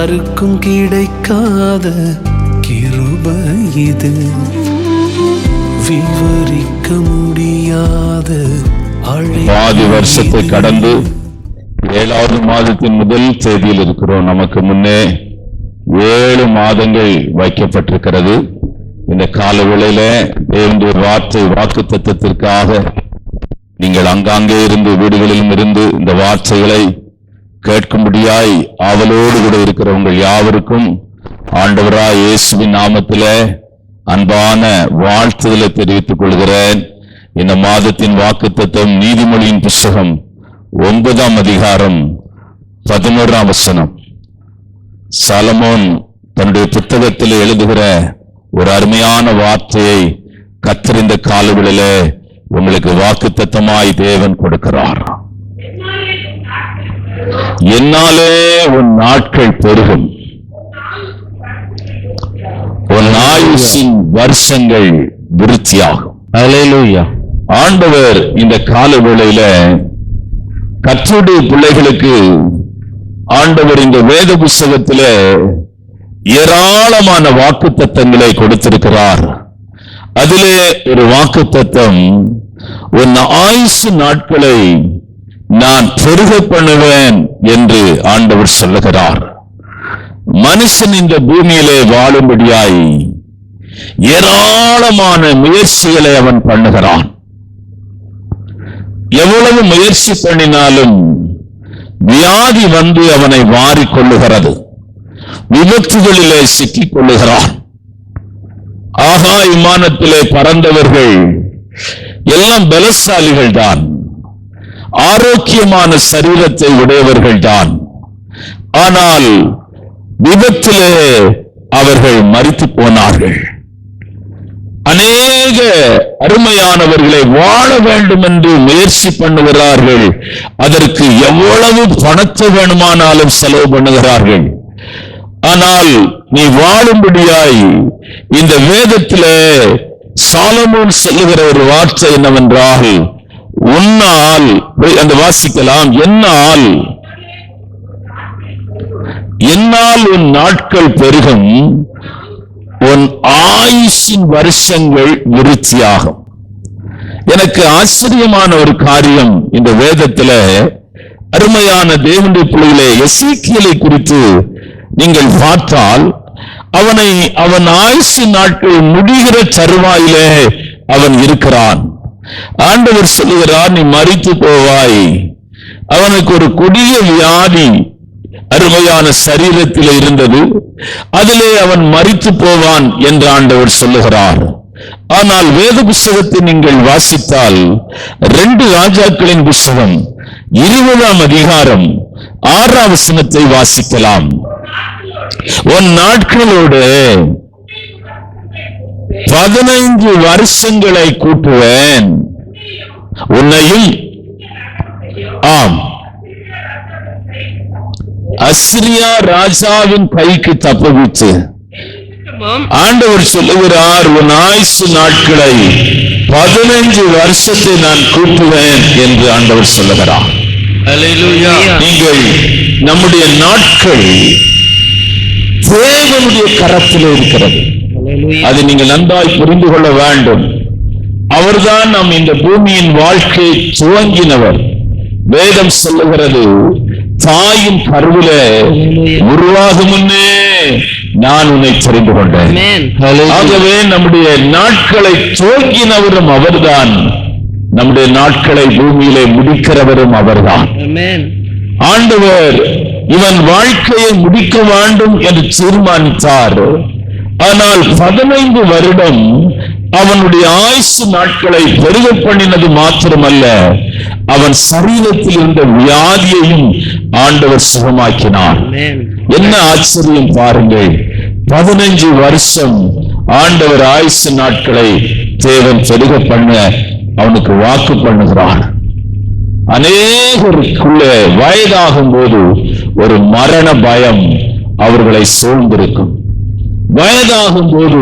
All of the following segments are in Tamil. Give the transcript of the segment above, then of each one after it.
யாருக்கும் கிடைக்காத கிருப இது. விவரிக்க முடியாத பாதி வருஷத்தை கடந்து ஏழாவது மாதத்தின் முதல் தேதியில் இருக்கிறோம். நமக்கு முன்னே ஏழு மாதங்கள் வைக்கப்பட்டிருக்கிறது. இந்த கால வேளையில தேவனுடைய வார்த்தை வாக்கு தத்துவத்திற்காக நீங்கள் அங்காங்கே இருந்து வீடுகளிலும் இருந்து இந்த வார்த்தைகளை கேட்கும்படியாய் ஆவலோடு கூட இருக்கிறவங்கள் யாவருக்கும் ஆண்டவராய் இயேசுவின் நாமத்திலே அன்பான வாழ்த்துதலை தெரிவித்துக் கொள்கிறேன். இந்த மாதத்தின் வாக்குத்தத்தம் நீதிமொழியின் புஸ்தகம் ஒன்பதாம் அதிகாரம் பதினோராம் வசனம். சலமோன் தன்னுடைய புத்தகத்தில் எழுதுகிற ஒரு அருமையான வார்த்தையை கத்தறிந்த காலவிழில உங்களுக்கு வாக்குத்தத்தமாய் தேவன் கொடுக்கிறார் என்னாலே உன் நாட்கள் பெருகும். உன் ஆயுசின் வருஷங்கள் விருத்தியாகும். ஆண்டவர் இந்த கால வேளையில கற்றுடைய பிள்ளைகளுக்கு ஆண்டவர் இந்த வேத புஸ்தகத்தில ஏராளமான வாக்கு தத்தங்களை கொடுத்திருக்கிறார். அதிலே ஒரு வாக்கு தத்தம் உன் ஆயுசு நாட்களை நான் பெருக பண்ணுவேன் என்று ஆண்டவர் சொல்லுகிறார். மனுஷன் இந்த பூமியிலே வாழும்படியாய் ஏராளமான முயற்சிகளை அவன் பண்ணுகிறான். எவ்வளவு முயற்சி பண்ணினாலும் வியாதி வந்து அவனை வாரி கொள்ளுகிறது. விபத்துகளிலே சிக்கிக் கொள்ளுகிறான். ஆகா விமானத்திலே பறந்தவர்கள் எல்லாம் பலசாலிகள் தான் ஆரோக்கியமான சரீரத்தை உடையவர்கள் தான் ஆனால் விபத்திலே அவர்கள் மறித்து போனார்கள். அநேக அருமையானவர்களை வாழ வேண்டும் என்று முயற்சி பண்ணுகிறார்கள். அதற்கு எவ்வளவு பணத்தை வேணுமானாலும் செலவு பண்ணுகிறார்கள். ஆனால் நீ வாழும்படியாய் இந்த வேதத்திலே சாலமோன் சொல்லுகிற ஒரு வார்த்தை என்னவென்றால் உன்னால் அந்த வாசிக்கலாம். என்னால் என்னால் உன் நாட்கள் பெருகும். உன் ஆயுஷின் வருஷங்கள் விருத்தியாகும். எனக்கு ஆச்சரியமான ஒரு காரியம் இந்த வேதத்துல. அருமையான தேவனுடைய பிள்ளைகளே எசேக்கியலை குறித்து நீங்கள் பார்த்தால் அவனை அவன் ஆயுசு நாட்கள் முடிகிற தருவாயிலே அவன் இருக்கிறான். ஆண்டவர் சொல்லுகிறார் நீ மறித்து போவாய். அவனுக்கு ஒரு கொடிய வியாதி அருமையான சரீரத்தில் இருந்தது. அதிலே அவன் மறித்து போவான் என்று ஆண்டவர் சொல்லுகிறார். ஆனால் வேத புஸ்தகத்தை நீங்கள் வாசித்தால் ரெண்டு ராஜாக்களின் புஸ்தகம் இருபதாம் அதிகாரம் ஆறாம் வசனத்தை வாசிக்கலாம். உன் நாட்களோடு பதினைந்து வருஷங்களை கூட்டுவேன். உன்னையும். ஆம். அஸ்ரியா ராஜாவின் கைக்கு தப்புவித்து. ஆண்டவர் சொல்லுகிறார் உன் ஆயுசு நாட்களை பதினைஞ்சு வருஷத்தை நான் கூட்டுவேன் என்று ஆண்டவர் சொல்லுகிறார். நீங்கள் நம்முடைய நாட்கள் தேவனுடைய கரத்தில் இருக்கிறது. அதை நீங்கள் நன்றாய் புரிந்து கொள்ள வேண்டும். அவர்தான் நம் இந்த பூமியின் வாழ்க்கையை துவங்கினவர். வேதம் சொல்லுகிறது தாயின் கருவில உருவாகும் முன்னே நான் உன்னை தெரிந்து கொண்டேன். Amen. ஆகவே நம்முடைய நாட்களை துவங்கினவரும் அவர்தான். நம்முடைய நாட்களை பூமியிலே முடிக்கிறவரும் அவர்தான். Amen. ஆண்டவர் இவன் வாழ்க்கையை முடிக்க வேண்டும் என்று தீர்மானித்தார். ஆனால் பதினைந்து வருடம் அவனுடைய ஆயுசு நாட்களை பெருக பண்ணினது மாத்திரமல்ல அவன் சரீரத்தில் இருந்த வியாதியையும் ஆண்டவர் சுகமாக்கினார். Amen. என்ன ஆச்சரியம் பாருங்கள். பதினஞ்சு வருஷம் ஆண்டவர் ஆயுசு நாட்களை தேவன் பெருக பண்ண அவனுக்கு வாக்கு பண்ணுகிறார் அநேகருக்குள்ளே வயதாகும் போது ஒரு மரண பயம் அவர்களை சூழ்ந்திருக்கும். வயதாகும் போது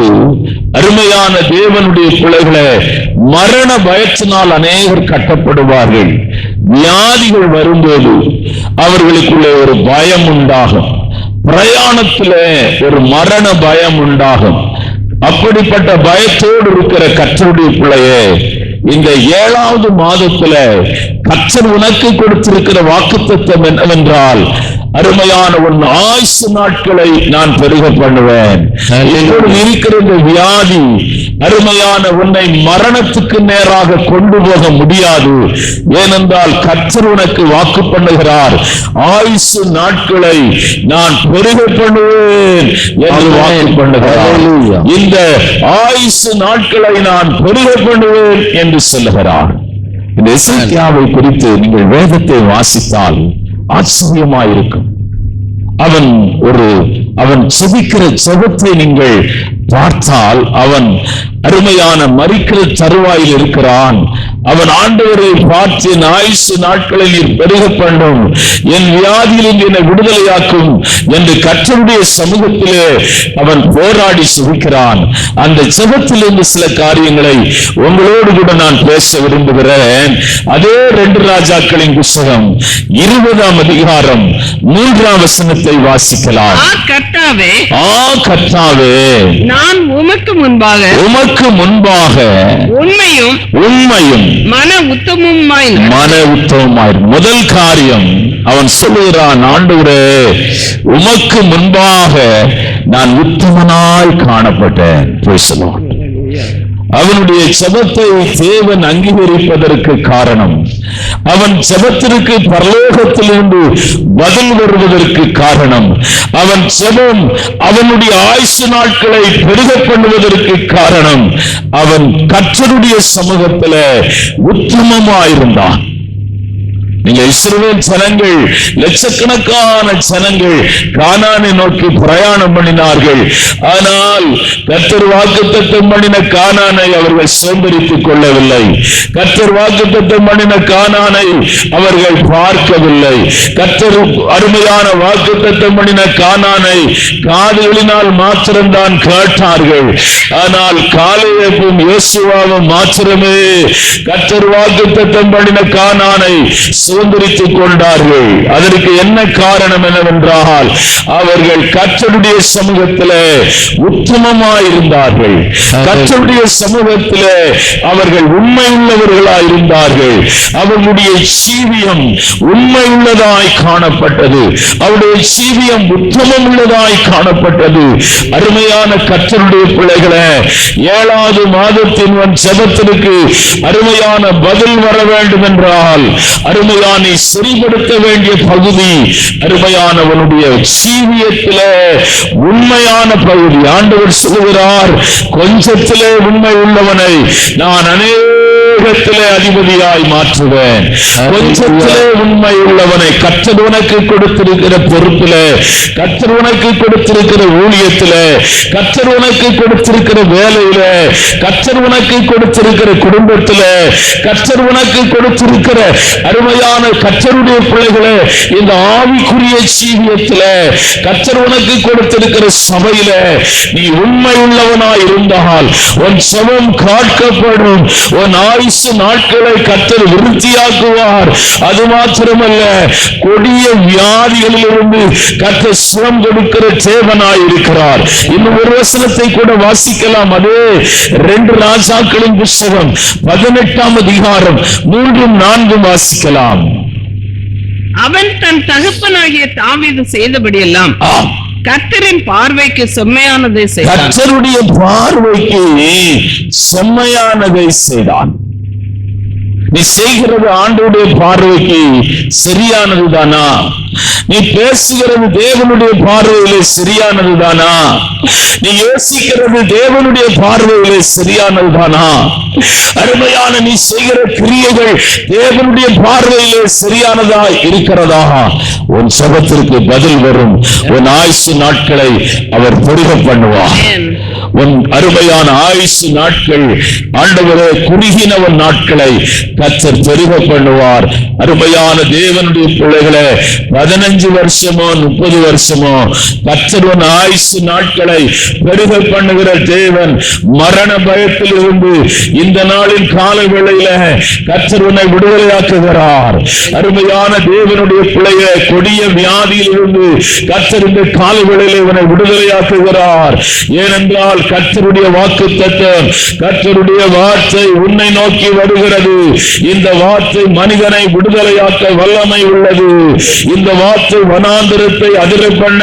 அருமையான தேவனுடைய பிள்ளைகளை மரண பயத்தினால் அநேகர் கட்டப்படுவார்கள். வியாதிகள் வரும்போது அவர்களுக்குள்ளே ஒரு பயம் உண்டாகும். பிரயாணத்துல ஒரு மரண பயம் உண்டாகும். அப்படிப்பட்ட பயத்தோடு இருக்கிற கற்றருடைய பிள்ளையே இந்த ஏழாவது மாதத்துல கற்றர் உனக்கு கொடுத்திருக்கிற வாக்குத்தத்தம் என்னவென்றால் அருமையான உன் ஆயுசு நாட்களை நான் பெருக பண்ணுவேன். இருக்கிற இந்த வியாதி அருமையான உன்னை மரணத்துக்கு நேராக கொண்டு போக முடியாது. ஏனென்றால் கற்றர் உனக்கு வாக்கு பண்ணுகிறார். ஆயுசு நாட்களை நான் பெருக பண்ணுவேன் என்று வாக்கு பண்ணுகிறார். இந்த ஆயுசு நாட்களை நான் பெருக பண்ணுவேன் என்று சொல்லுகிறார். இந்த இசைக்கியாவை குறித்து நீங்கள் வேதத்தை வாசித்தால் ஆச்சரியமாயிருக்கும். அவன் ஒரு அவன் செபிக்கிற செபத்தை நீங்கள் பார்த்தால் அவன் அருமையான மறிக்கிற தருவாயில் இருக்கிறான். அவன் ஆண்டவரை பார்த்து ஆயுசு நாட்களை நீர் பெருக பண்ணும். என் வியாதியிலிருந்து என்னை விடுதலையாக்கும் என்று கற்றருடைய சமூகத்திலே அவன் போராடி சுகிக்கிறான் அந்த செபத்திலிருந்து சில காரியங்களை உங்களோடு கூட நான் பேச விரும்புகிறேன். அதே ரெண்டு ராஜாக்களின் புஸ்தகம் இருபதாம் அதிகாரம் மூன்றாம் வசனத்தை வாசிக்கலாம். ஆ கர்த்தாவே. நான் உமக்கு முன்பாக உமக்கு முன்பாக உண்மையும் உண்மையும் மன உத்தமுமாய் நட- மன உத்தவமாய் முதல் காரியம் அவன் சொல்லுகிறான் ஆண்டவரே உமக்கு முன்பாக நான் உத்தமனாய் காணப்பட்டேன். போய் சொல்லுவான் அவனுடைய ஜெபத்தை தேவன் அங்கீகரிப்பதற்கு காரணம். அவன் ஜெபத்திற்கு பரலோகத்திலிருந்து பதில் வருவதற்கு காரணம். அவன் ஜெபம் அவனுடைய ஆயுசு நாட்களை பெருக பண்ணுவதற்கு காரணம். அவன் கற்றருடைய சமூகத்தில் உத்தமமாயிருந்தான். நீங்க இஸ்ரவேல் ஜனங்கள் லட்சக்கணக்கான ஜனங்கள் கானானை நோக்கி பிரயாணம் பண்ணினார்கள். ஆனால் கர்த்தர் வாக்குத்தத்தம் பண்ணின கானானை அவர்கள் சோம்பரித்துக் கொள்ளவில்லை. கர்த்தர் வாக்குத்தத்தம் பண்ணின கானானை அவர்கள் பார்க்கவில்லை. கத்தர் அருமையான வாக்குத்தத்தம் பண்ணின கானானை காதுகளினால் மாத்திரம்தான் கேட்டார்கள். ஆனால் காலையப்பும் இயேசுவாவும் மாத்திரமே கர்த்தர் வாக்குத்தத்தம் பண்ணின கானானை சுதந்திரித்துக் கொண்டார்கள். அதற்கு என்ன காரணம் என்னவென்றால் அவர்கள் கர்த்தருடைய சமூகத்திலே உத்தமமாயிருந்தார்கள். கர்த்தருடைய சமூகத்திலே அவர்கள் உண்மை உள்ளவர்களாய் இருந்தார்கள். அவர்களுடைய சீவியம் உண்மை உள்ளதாய் காணப்பட்டது. அவருடைய சீவியம் உத்தமம் உள்ளதாய் காணப்பட்டது. அருமையான கர்த்தருடைய பிள்ளைகளே ஏழாவது மாதத்தின் செபத்திற்கு அருமையான பதில் வர வேண்டும் என்றால் அருமையானை சரிபடுத்த வேண்டிய பகுதி அருமையானவனுடைய சீவியத்தில உண்மையான பகுதி. ஆண்டவர் சொல்லுகிறார் கொஞ்சத்திலே உண்மை உள்ளவனை நான் அனைவரும் அநேகத்திலே அதிபதியாய் மாற்றுவேன். கொஞ்சத்திலே உண்மை உள்ளவனை கத்தர் உனக்கு கொடுத்திருக்கிற பொறுப்பிலே கத்தர் உனக்கு கொடுத்திருக்கிற ஊழியத்திலே கத்தர் உனக்கு கொடுத்திருக்கிற வேலையிலே கத்தர் உனக்கு கொடுத்திருக்கிற குடும்பத்திலே கத்தர் உனக்கு கொடுத்திருக்கிற அருமையான கத்தருடைய பிள்ளைகளே இந்த ஆவிக்குரிய ஜீவியத்திலே கத்தர் உனக்கு கொடுத்திருக்கிற சபையிலே நீ உண்மை உள்ளவனாய் இருந்தால் உன் சமம் காக்கப்படும் உன் ஆயுசு நாட்களை கத்தர் விருத்தியாக்குவார். அது மாத்திரமல்ல கொடிய வியாதிகளிலிருந்து கத்தர் சுகம் கொடுக்கிற தேவனாய் இருக்கிறார். இன்னும் ஒரு வசனத்தை கூட வாசிக்கலாம். அதே ரெண்டு ராஜாக்களின் புஸ்தகம் பதினெட்டாம் அதிகாரம் மூன்றும் நான்கும் வாசிக்கலாம். அவன் தன் தகப்பனாகிய தாவீது செய்தபடியெல்லாம் ஆம். கர்த்தரின் பார்வைக்கு செம்மையானதை செய்தான். கர்த்தருடைய பார்வைக்கு செம்மையானதை செய்தான். நீ செய்கிறது ஆண்டோடைய பார்வைக்கு சரியானதுதானா? நீ பேசுகிறது தேவனுடைய பார்வையிலே சரியானதுதானா? நீ யோசிக்கிறது தேவனுடைய பார்வையிலே சரியானதுதானா? அருமையான நீ செய்கிற கிரியைகள் தேவனுடைய பார்வையிலே சரியானதா இருக்கிறதா? உன் சபத்திற்கு பதில் வரும். உன் ஆயுசு நாட்களை அவர் பொருக பண்ணுவார். உன் அருமையான ஆயுசு நாட்கள் ஆண்டவரே குறுகினவன் நாட்களை கத்தர் பெருக பண்ணுவார். அருமையான தேவனுடைய பிள்ளைகளை பதினஞ்சு வருஷமோ முப்பது வருஷமோ கத்தர் உன் ஆயுசு நாட்களை பெருக பண்ணுகிற தேவன் மரண பயத்தில் இருந்து இந்த நாளின் கால வேளையில கத்தர் உன்னை விடுதலையாக்குகிறார். அருமையான தேவனுடைய பிள்ளைய கொடிய வியாதியில் இருந்து கத்தர் இந்த கால வேளையில உன்னை விடுதலையாக்குகிறார். ஏனென்றால் கத்தருடைய வாக்கு தத்துவம் கத்தருடைய வார்த்தை உன்னை நோக்கி வருகிறது. இந்த வார்த்தை மனிதனை விடுதலையாக்க வல்லமை உள்ளது. இந்த வார்த்தை வனாந்திரத்தை அதிர பண்ண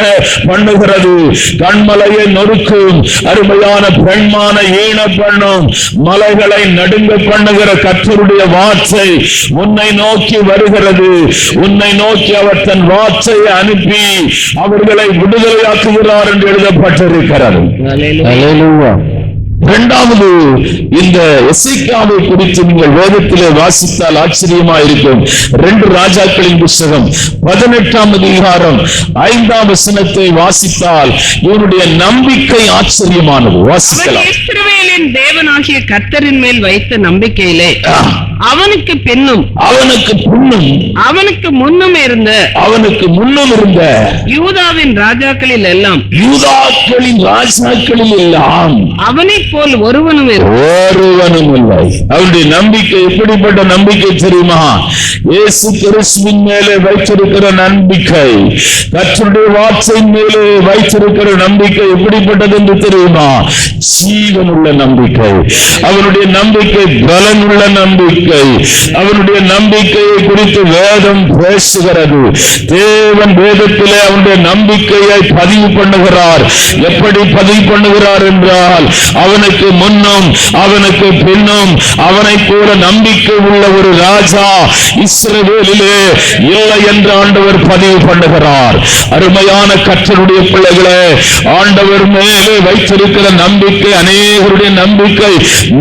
பண்ணுகிறது. கண்மலையை நொறுக்கும் அருமையான பெண்மான ஈன பண்ணும் மலைகளை நடுங்க பண்ணுகிற கத்தருடைய வார்த்தை உன்னை நோக்கி வருகிறது. உன்னை நோக்கி அவர் தன் வார்த்தையை அனுப்பி அவர்களை விடுதலையாக்குகிறார் என்று எழுதப்பட்டிருக்கிறது. Hallelujah. இரண்டாவது இந்த எசைக்காவை குறித்து நீங்கள் வேதத்திலே வாசித்தால் ஆச்சரியமா இருக்கும் ரெண்டு ராஜாக்களின் புஸ்தகம் பதினெட்டாம் அதிகாரம் ஐந்தாம் வசனத்தை வாசித்தால் இவனுடைய நம்பிக்கை ஆச்சரியமானது. அவன் வாசிக்கலாம் தேவனாகிய கர்த்தரின் மேல் வைத்த நம்பிக்கையிலே அவனுக்கு பின்னும் அவனுக்கு புண்ணும் அவனுக்கு முன்னும் இருந்த அவனுக்கு முன்னும் இருந்த யூதாவின் ராஜாக்களில் எல்லாம் யூதாக்களின் ராஜாக்களில் எல்லாம் அவனைப் போல் ஒருவனும் ஒருவனும் இல்லை. அவருடைய நம்பிக்கை எப்படிப்பட்ட நம்பிக்கை தெரியுமா? இயேசு கிறிஸ்துவின் மேலே வைத்திருக்கிற நம்பிக்கை கற்றுடைய வார்த்தையின் மேலே வைத்திருக்கிற நம்பிக்கை எப்படிப்பட்டது என்று தெரியுமா? ஜீவனுள்ள நம்பிக்கை. அவனுடைய நம்பிக்கை பலனுள்ள நம்பிக்கை. அவனுடைய நம்பிக்கையை குறித்து வேதம் பேசுகிறது. தேவன் வேதத்திலே அவனுடைய நம்பிக்கையை பதிவு பண்ணுகிறார். எப்படி பதிவு பண்ணுகிறார் என்றால் அவர் அவனுக்கு முன்னும் அவனுக்கு பின்னும் அவனை கூட நம்பிக்கை உள்ள ஒரு ராஜா இஸ்ரவேலிலே இல்லை என்று ஆண்டவர் பதிவு பண்ணுகிறார். அருமையான கற்றனுடைய பிள்ளைகளே ஆண்டவர் மேலே வைத்திருக்கிற நம்பிக்கை அநேகருடைய நம்பிக்கை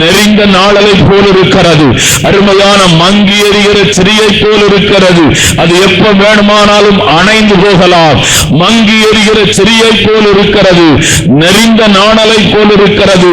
நெறிந்த நாளலை போல் இருக்கிறது அருமையான மங்கி எறிகிற சிறியை போல் இருக்கிறது அது எப்ப வேணுமானாலும் அணைந்து போகலாம். மங்கி எறிகிற சிறியை போல் இருக்கிறது நெறிந்த நாணலை போல் இருக்கிறது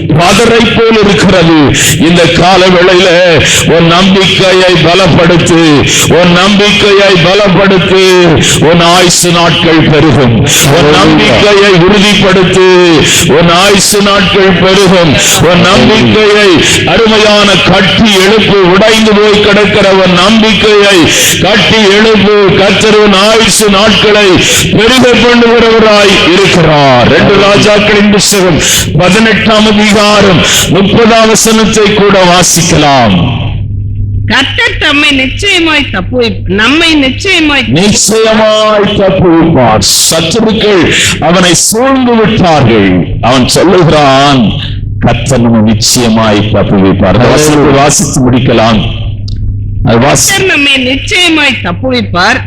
பதரை போல் இருக்கிறது இந்த கால வேளையில உன் நம்பிக்கையை பலப்படுத்து உன் நம்பிக்கையை பலப்படுத்து உன் ஆயுசு நாட்கள் பெருகும். உன் நம்பிக்கையை உறுதிப்படுத்து உன் ஆயுசு நாட்கள் பெருகும். உன் நம்பிக்கையை அருமையான கட்டி எழுப்பு உடைந்து போய் கிடக்கிற உன் நம்பிக்கையை கட்டி எழுப்பு கத்தருவன் ஆயுசு நாட்களை பெருக பண்ணுகிறவராய் இருக்கிறார். ரெண்டு ராஜாக்களின் புஸ்தகம் பதினெட்டாம் அதிகாரம் முப்பதாம் வசனத்தை கூட வாசிக்கலாம். கர்த்தர் தம்மை நிச்சயமாய் தப்பு நம்மை நிச்சயமாய் நிச்சயமாய் தப்புவிப்பார் சத்துருக்கள் அவனை சூழ்ந்து விட்டார்கள். அவன் சொல்லுகிறான் கர்த்தர் நம்மை நிச்சயமாய் தப்புவிப்பார் வாசித்து முடிக்கலாம். நம்மை நிச்சயமாய் தப்புவிப்பார்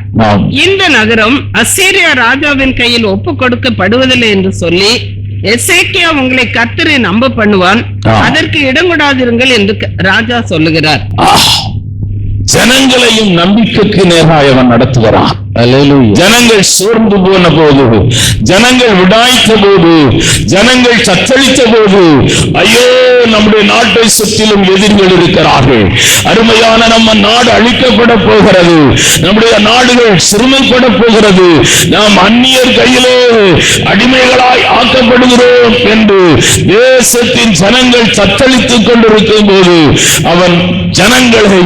இந்த நகரம் அசீரியா ராஜாவின் கையில் ஒப்பு கொடுக்கப்படுவதில்லை என்று சொல்லி எசேக்கியா உங்களை கர்த்தரை நம்ப பண்ணுவான். அதற்கு இடம் கொடாதிருங்கள் என்று ராஜா சொல்லுகிறார்! ஜனங்களையும் நம்பிக்கைக்கு நேராக அவன் நடத்துகிறான். ஜனங்கள் சோர்ந்து போன போது ஜனங்கள் விடாய்த்த போது ஜனங்கள் சத்தளித்த போது ஐயோ நம்முடைய நாட்டை சுற்றிலும் எதிரிகள் இருக்கிறார்கள். அருமையான நம்ம நாடு அழிக்கப்பட போகிறது. நம்முடைய நாடுகள் சிறுமைப்பட போகிறது. நாம் அந்நியர் கையிலே அடிமைகளாய் ஆக்கப்படுகிறோம் என்று தேசத்தின் ஜனங்கள் சத்தளித்துக் கொண்டிருக்கும் போது அவன் ஜனங்களை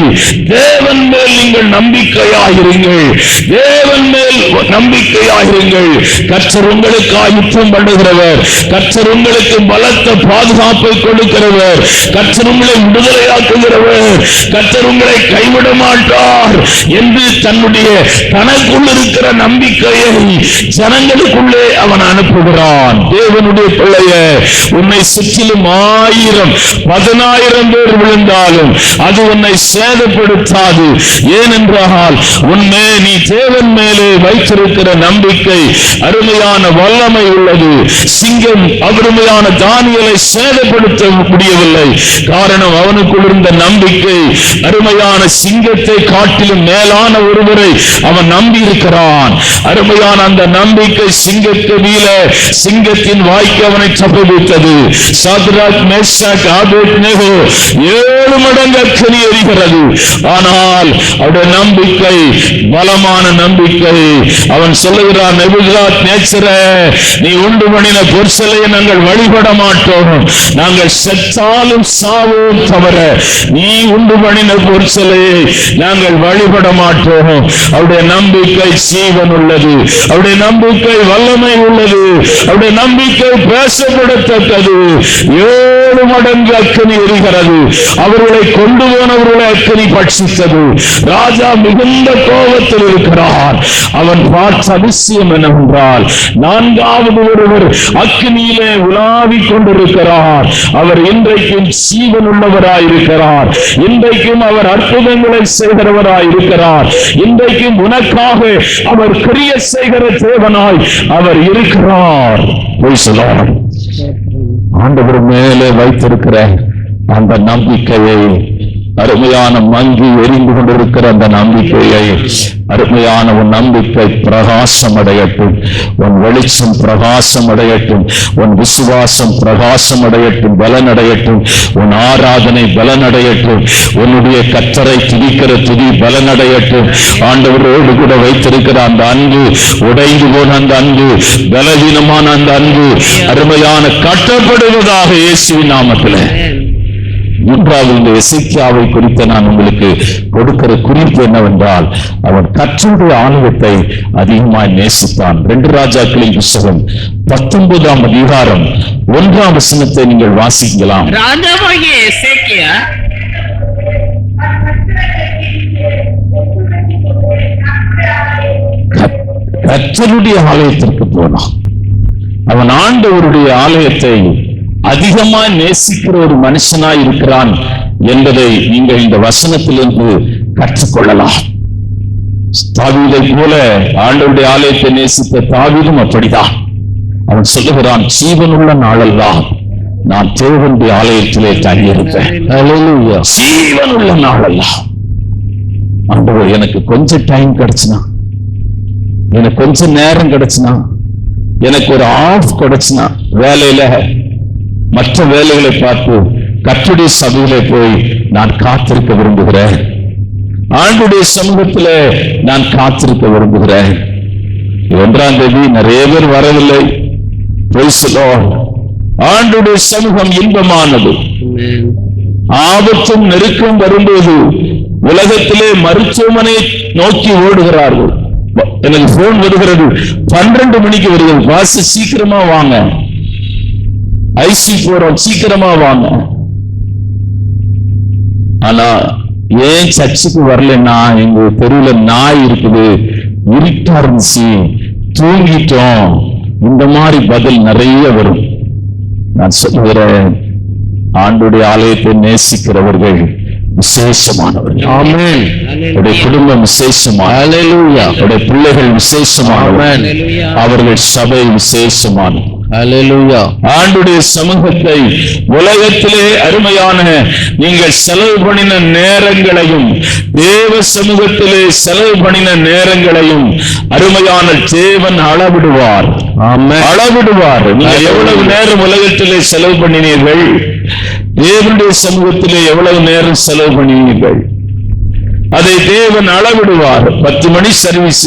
தேவன் மேல் நீங்கள் நம்பிக்கையாயிருங்கள். தேவன் மேல் நம்பிக்கையாயிருங்கள் கர்த்தர் உங்களுக்காக யுத்தம் பண்ணுகிறவர். கர்த்தர் உங்களுக்கு பலத்த பாதுகாப்பை கொடுக்கிறவர். கர்த்தர் உங்களை விடுதலையாக்குகிறவர். கர்த்தர் உங்களை கைவிட மாட்டார் என்று தன்னுடைய தனக்குள் இருக்கிற நம்பிக்கையை ஜனங்களுக்குள்ளே அவன் அனுப்புகிறான். தேவனுடைய பிள்ளைய உன்னை சுற்றிலும் ஆயிரம் பதினாயிரம் பேர் விழுந்தாலும் அது உன்னை சேதப்படுத்தாது. ஏனென்றால் உன்மே நீ தேவன் தேவன் மேலே வைத்திருக்கிற நம்பிக்கை அருமையான வல்லமை உள்ளது. சிங்கம் அருமையான தானியலை சேதப்படுத்த முடியவில்லை. காரணம் அவனுக்குள் இருந்த நம்பிக்கை அருமையான சிங்கத்தை காட்டிலும் மேலான ஒருவரை அவன் நம்பி இருக்கிறான் அருமையான அந்த நம்பிக்கை சிங்கத்து சிங்கக்கவியில சிங்கத்தின் வாய்க்கு அவனை தப்புவித்தது. சாத்ராக் மேஷாக் ஆபேத்நேகோ ஏழு மடங்கு அக்கனி எரிகிறது. ஆனால் அவருடைய நம்பிக்கை பலமான நம்பிக்கை அவன் சொல்லுகிறான் நெபுகாத் நேச்சர நீ உண்டு பண்ணின பொற்சலையை நாங்கள் வழிபட மாட்டோம். நாங்கள் செத்தாலும் சாவோம் தவிர நீ உண்டு பண்ணின பொற்சலையை நாங்கள் வழிபட மாட்டோம். அவருடைய நம்பிக்கை சீவன் உள்ளது. அவருடைய நம்பிக்கை வல்லமை உள்ளது. அவருடைய நம்பிக்கை பேசப்படத்தக்கது. ஏழு மடங்கு அக்கனி எரிகிறது. அவர்களை கொண்டு போனவர்களை அக்கனி பட்சித்தது. ராஜா மிகுந்த கோபத்தில் இருக்கிறார். அவன் பார்த்த அதிசயம் என்னவென்றால் நான்காவது ஒருவர் அக்னியிலே உலாவிக் கொண்டிருக்கிறார். அவர் இன்றைக்கும் சீவனுள்ளவராய் இருக்கிறார். இன்றைக்கும் அவர் அற்புதங்களை செய்கிறவராய் இருக்கிறார். இன்றைக்கும் உனக்காக அவர் கிரிய செய்கிற தேவனாய் அவர் இருக்கிறார். பொய் the ஆண்டவர் மேலே வைத்திருக்கிற அந்த நம்பிக்கையை அருமையான மங்கி எரிந்து கொண்டிருக்கிற அந்த நம்பிக்கையை அருமையான உன் நம்பிக்கை பிரகாசம் அடையட்டும் உன் வெளிச்சம் பிரகாசம் அடையட்டும் உன் விசுவாசம் பிரகாசம் அடையட்டும் பலன் அடையட்டும் உன் ஆராதனை பலன் அடையட்டும் உன்னுடைய கத்தரை துதிக்கிற துதி பலன் அடையட்டும் ஆண்டவரோடு கூட வைத்திருக்கிற அந்த அன்பு உடைந்து போன அந்த அன்பு பலவீனமான அந்த அன்பு அருமையான கட்டப்படுவதாக இயேசுவின் நாமத்திலே. மூன்றாவது இந்த எசைக்கியாவை குறித்து நான் உங்களுக்கு கொடுக்கிற குறிப்பு என்னவென்றால் அவன் கற்றுடைய ஆலயத்தை அதிகமாய் நேசித்தான். ரெண்டு ராஜாக்களின் புஸ்தகம் பத்தொன்பதாம் அதிகாரம் ஒன்றாம் வசனத்தை நீங்கள் வாசிக்கலாம். கர்த்தருடைய ஆலயத்திற்கு போனான். அவன் ஆண்டவருடைய ஆலயத்தை அதிகமாய் நேசிக்கிற ஒரு மனுஷனாய் இருக்கிறான் என்பதை நீங்கள் இந்த வசனத்திலிருந்து கற்றுக்கொள்ளலாம். தாவீதை போல ஆண்டவருடைய ஆலயத்தை நேசித்த தாவீதும் அப்படிதான் அவன் சொல்லுகிறான் ஜீவனுள்ள நாளெல்லாம் நான் தேவனுடைய ஆலயத்திலே தங்கியிருப்பேன். ஜீவனுள்ள நாளெல்லாம் ஆண்டவர் எனக்கு கொஞ்சம் டைம் கிடைச்சுனா எனக்கு கொஞ்சம் நேரம் கிடைச்சுனா எனக்கு ஒரு ஆஃப் கிடைச்சுனா வேலையில மற்ற வேலைகளை பார்த்து கற்றுடைய சபையிலே போய் நான் காத்திருக்க விரும்புகிறேன். ஆண்டுடைய சமூகத்தில் நான் காத்திருக்க விரும்புகிறேன். ஒன்றாம் தேதி நிறைய பேர் வரவில்லை. ஆண்டுடைய சமூகம் இன்பமானது. ஆபத்தும் நெருக்கம் வரும்போது உலகத்திலே மருத்துவமனை நோக்கி ஓடுகிறார்கள். எனக்கு போன் வருகிறது. பன்னிரண்டு மணிக்கு வருகிறது. பாச சீக்கிரமா வாங்க. ஐசி போறோம் சீக்கிரமா வாங்க. ஆனா ஏன் சர்ச்சுக்கு வரலன்னா எங்க தெருவுல நாய் இருக்குது. இருட்டா இருந்துச்சு. தூங்கிட்டோம். இந்த மாதிரி பதில் நிறைய வரும். நான் சொல்லுகிறேன் ஆண்டுடைய ஆலயத்தை நேசிக்கிறவர்கள் விசேஷமானவர்கள். குடும்பம் விசேஷமான பிள்ளைகள் Hallelujah. அவர்கள் சபை Hallelujah. ஆண்டுடைய சமூகத்தை உலகத்திலே அருமையான நீங்கள் செலவு பண்ணின நேரங்களையும் தேவ சமூகத்திலே செலவு பண்ணின நேரங்களையும் அருமையான தேவன் அளவிடுவார். அளவிடுவார். நீங்கள் எவ்வளவு நேரம் உலகத்திலே செலவு பண்ணினீர்கள்? தேவனுடைய சமூகத்திலே எவ்வளவு நேரம் செலவு பண்ணினீர்கள்? அதை தேவன் அளவிடுவார். பத்து மணி சர்வீஸ்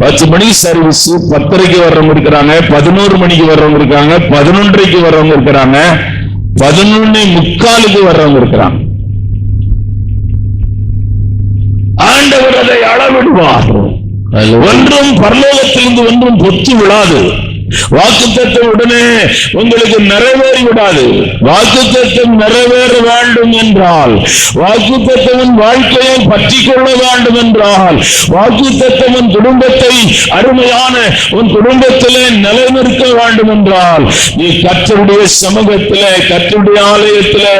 பத்து மணி சர்வீஸ் பத்தரைக்கு வர்றவங்க இருக்கிறாங்க பதினோரு மணிக்கு வர்றவங்க இருக்காங்க பதினொன்றைக்கு வர்றவங்க இருக்கிறாங்க பதினொன்னு முக்காலுக்கு வர்றவங்க இருக்கிறாங்க ஆண்டவர் அதை அளவிடுவார். ஒன்றும் பரலோகத்திலிருந்து ஒன்றும் பொத்து விழாது வாக்குத்தத்தம் உடனே உங்களுக்கு நிறைவேறி விடாது வாக்குத்தத்தம் நிறைவேற வேண்டும் என்றால் வாக்குத்தத்தவன் வாழ்க்கையை பற்றி கொள்ள வேண்டும் என்றால் வாக்கு உன் குடும்பத்தை அருமையான உன் குடும்பத்திலே நிலைநிறுத்த வேண்டும் என்றால் நீ கத்தருடைய சமூகத்திலே கத்தருடைய ஆலயத்திலே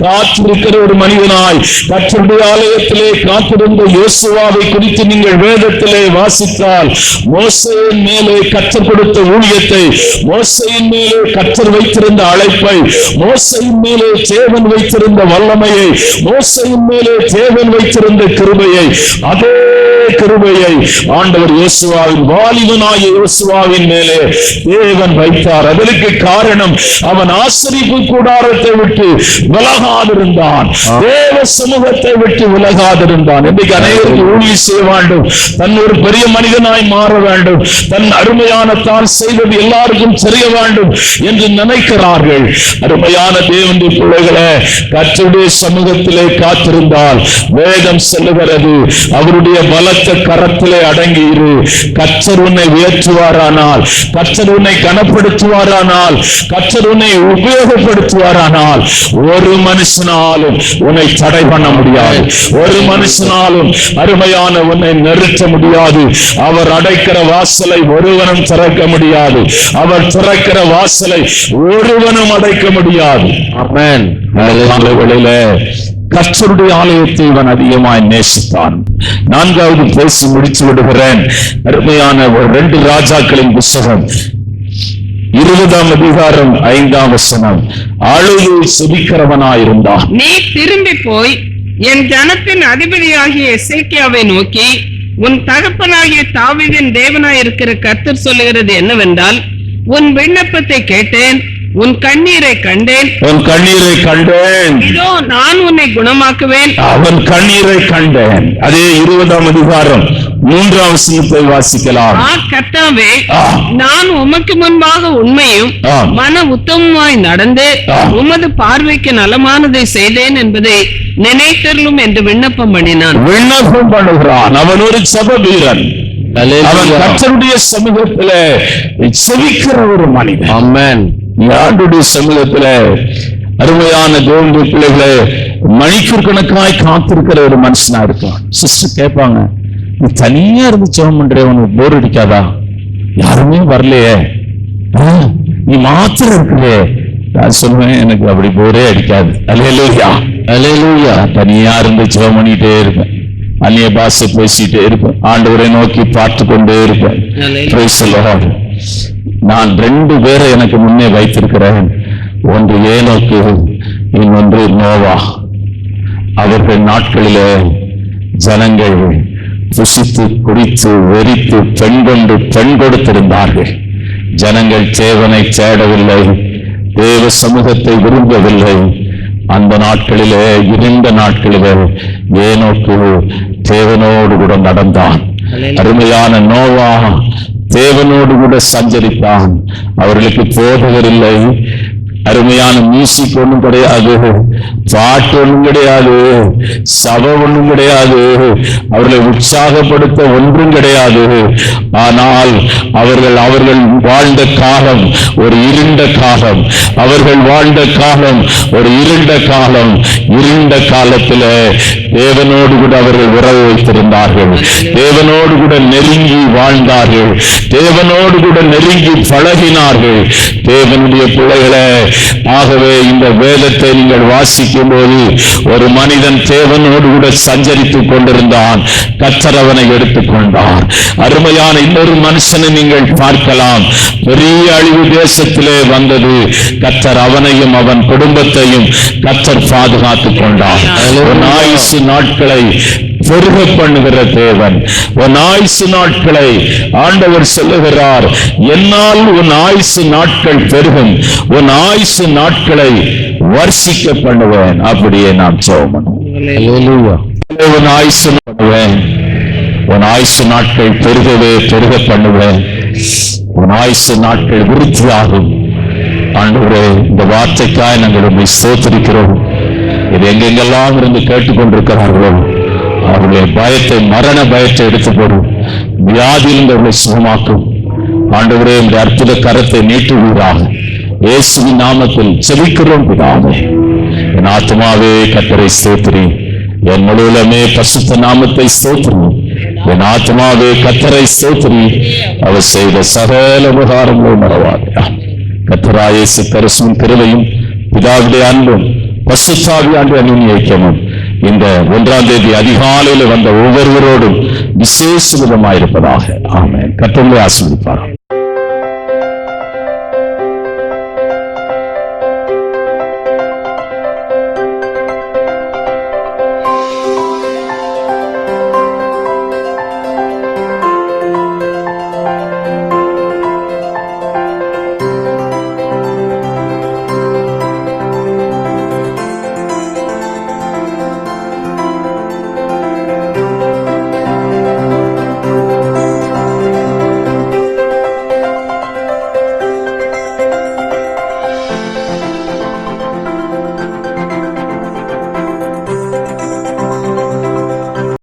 காத்திருக்கிற ஒரு மனிதனாய் கத்தருடைய ஆலயத்திலே காத்திருந்த இயேசுவாவை குறித்து நீங்கள் வேதத்திலே வாசித்தால் மோசையின் மேலே கற்றுக் கொடுத்த ஊழியத்தை மோசையின் மேலே கற்றர் வைத்திருந்த அழைப்பை மோசையின் மேலே தேவன் வைத்திருந்த வல்லமையை மோசையின் மேலே தேவன் வைத்திருந்த கிருபையை அதே கிருபையை ஆண்டவர் இயேசுவாவின் வாலிபனாய இயேசுவாவின் மேலே தேவன் வைத்தார். அதற்கு காரணம் அவன் ஆசிரிப்பு கூடாரத்தை விட்டு விலகாதிருந்தான். தேவ சமூகத்தை விட்டு விலகாதிருந்தான். இன்றைக்கு அனைவருக்கு ஊழியம் செய்ய வேண்டும். தன் ஒரு பெரிய மனிதனாய் மாற வேண்டும். தன் அருமையான தான் செய்வது எல்லாருக்கும் தெரிய வேண்டும் என்று நினைக்கிறார்கள். அருமையான தேவனுடைய பிள்ளைகளே கற்றுடைய சமூகத்திலே காத்திருந்தால் வேதம் செல்லுகிறது அவருடைய பலத்த கரத்திலே அடங்கி இரு. கச்சர் உன்னை உயர்த்துவாரானால் கச்சர் உன்னை கனப்படுத்துவாரானால் கச்சர் உன்னை உபயோகப்படுத்துவாரானால் ஒரு மனுஷனாலும் உன்னை தடை பண்ண முடியாது. ஒரு மனுஷனாலும் அருமையான உன்னை நிறுத்த முடியாது. அவர் அடைக்கிற வாசலை ஒருவனும் திறக்க முடியாது. அவர் திறக்கிற வாசலை ஒருவனும் அடைக்க முடியாது. கர்த்தருடைய ஆலயத்தை இவன் அதிகமாய் நேசித்தான். நான்காவது பேசி முடிச்சு விடுகிறேன். அருமையான ஒரு ரெண்டு ராஜாக்களின் புஸ்தகம். இருபதாம் அதிகாரம் ஐந்தாம் வசனம். அழுது சுபிக்கிறவனாயிருந்தான். நீ திரும்பி போய் என் ஜனத்தின் அதிபதியாகிய எசேக்கியாவை நோக்கி உன் தகப்பனாகிய தாவிதின் தேவனாயிருக்கிற கர்த்தர் சொல்லுகிறது என்னவென்றால் உன் விண்ணப்பத்தை கேட்டேன் உன் கண்ணீரை கண்டேன். உன் கண்ணீரை கண்டேன். இதோ நான் உன்னை குணமாக்குவேன். அவன் கண்ணீரை கண்டேன். அதே இருபதாம் அதிகாரம் மூன்றாம் வசனத்தை வாசிக்கலாம். ஆ. நான் உமக்கு முன்பாக உண்மையும். மன உத்தமமாய் நடந்து. உமது பார்வைக்கு நலமானதை செய்தேன் என்பதை நினைத்தருளும் என்று விண்ணப்பம் பண்ணினான். விண்ணப்பம் பண்ணுகிறான். அவன் ஒரு சப வீரன் அவன் கர்த்தருடைய சமூகத்திலே செவிக்கிற ஒரு மனிதன். ஆமென் நீ ஆண்டுடைய சமூகத்திலே அருமையான தேவனுடைய பிள்ளைகளே மணிக்கூர் கணக்காய் காத்திருக்கிற ஒரு மனுஷனா இருக்கான். சிஸ்டர் கேட்பாங்க நீ தனியா இருந்து ஜெபம் பண்ற உனக்கு போர் அடிக்காதா? யாருமே வரலையே. நீ மாத்திரம் இருக்கலையே நான் சொல்லுவேன் எனக்கு அப்படி போரே அடிக்காது. அலையலூயா ஹalleluya தனியா இருந்து ஜெபம் பண்ணிட்டே இருப்பேன். அந்நிய பாஷை பேசிட்டே இருப்பேன். ஆண்டவரை நோக்கி பார்த்து கொண்டே இருப்பேன். நான் ரெண்டு பேரை எனக்கு முன்னே வைத்திருக்கிறேன். ஒன்று ஏனோக்கு இன்னொன்று நோவா. அவர்கள் நாட்களிலே ஜனங்கள் புசித்து குடித்து வெறித்து பெண் கொண்டு பெண் கொடுத்திருந்தார்கள். ஜனங்கள் தேவனை தேடவில்லை தேவ சமூகத்தை விரும்பவில்லை. அந்த நாட்களிலே இருண்ட நாட்களிலே ஏனோக்கு தேவனோடு கூட நடந்தான். அருமையான நோவா தேவனோடு கூட சஞ்சரித்தான் அவர்களுக்கு போதகர் இல்லை. அருமையான மியூசிக் ஒன்றும் கிடையாது. பாட்டு ஒண்ணும் கிடையாது சபை ஒண்ணும் கிடையாது அவர்களை உற்சாகப்படுத்த ஒன்றும் கிடையாது. ஆனால் அவர்கள் அவர்கள் வாழ்ந்த காலம் ஒரு இருண்ட காலம். அவர்கள் வாழ்ந்த காலம் ஒரு இருண்ட காலம். இருண்ட காலத்துல தேவனோடு கூட அவர்கள் உறவு வைத்திருந்தார்கள். தேவனோடு கூட நெருங்கி வாழ்ந்தார்கள். தேவனோடு கூட நெருங்கி பழகினார்கள். தேவனுடைய பிள்ளைகளை ஆகவே இந்த வேதத்தை நீங்கள் வாசிக்கும் போது ஒரு மனிதன் தேவனோடு கூட சஞ்சரித்துக் கொண்டிருந்தான். கத்தர் அவனை எடுத்துக்கொண்டார் அருமையான இன்னொரு மனுஷனை நீங்கள் பார்க்கலாம். பெரிய அழிவு தேசத்திலே வந்தது. கத்தர் அவனையும் அவன் குடும்பத்தையும் கத்தர் பாதுகாத்துக் கொண்டார். உன் ஆயுசு நாட்களை பெருக பண்ணுகிற தேவன். உன் ஆயுசு நாட்களை ஆண்டவர் சொல்லுகிறார். என்னால் உன் ஆயுசு நாட்கள் பெருகும். உன் ஆயுசு நாட்களை வர்ஷிக்க பண்ணுவேன் அப்படியே நாம் சோமனும் ஹalleluya உன் ஆயுசு பண்ணுவேன் உன் ஆயுசு நாட்கள் பெருகவே பெருக பண்ணுவேன். உன் ஆயுசு நாட்கள் விருத்தியாகும். ஆண்டவரே இந்த வார்த்தைக்காய் நாங்கள் உண்மை சோத்திருக்கிறோம் இது எங்கெங்கெல்லாம் இருந்து கேட்டுக்கொண்டிருக்கிறார்களோ அவர்களுடைய பயத்தை மரண பயத்தை எடுத்து போடும் வியாதியிலிருந்து அவர்களை சுகமாக்கும். ஆண்டவரே இந்த அற்புத கரத்தை நீட்டுவீராக. இயேசுவின் நாமத்தில் செபிக்கிறோம் பிதாவே. என் ஆத்மாவே கத்தரை ஸ்தோத்திரி. என் முழுவலமே பசுத்த நாமத்தை ஸ்தோத்திரி. என் ஆத்மாவே கத்தரை ஸ்தோத்திரி. அவர் செய்த சகல உபகாரங்களும் மறவாதே. கத்தராயேசு கரிசும் திருவையும் பிதாவுடைய அன்பும் பசுத்தாவி ஆண்டு இயக்கமும் இந்த ஒன்றாம் தேதி அதிகாலையில் வந்த ஒவ்வொருவரோடும் விசேஷ விதமாயிருப்பதாக. ஆமென். கத்தங்களை ஆசீர்வதிப்பார்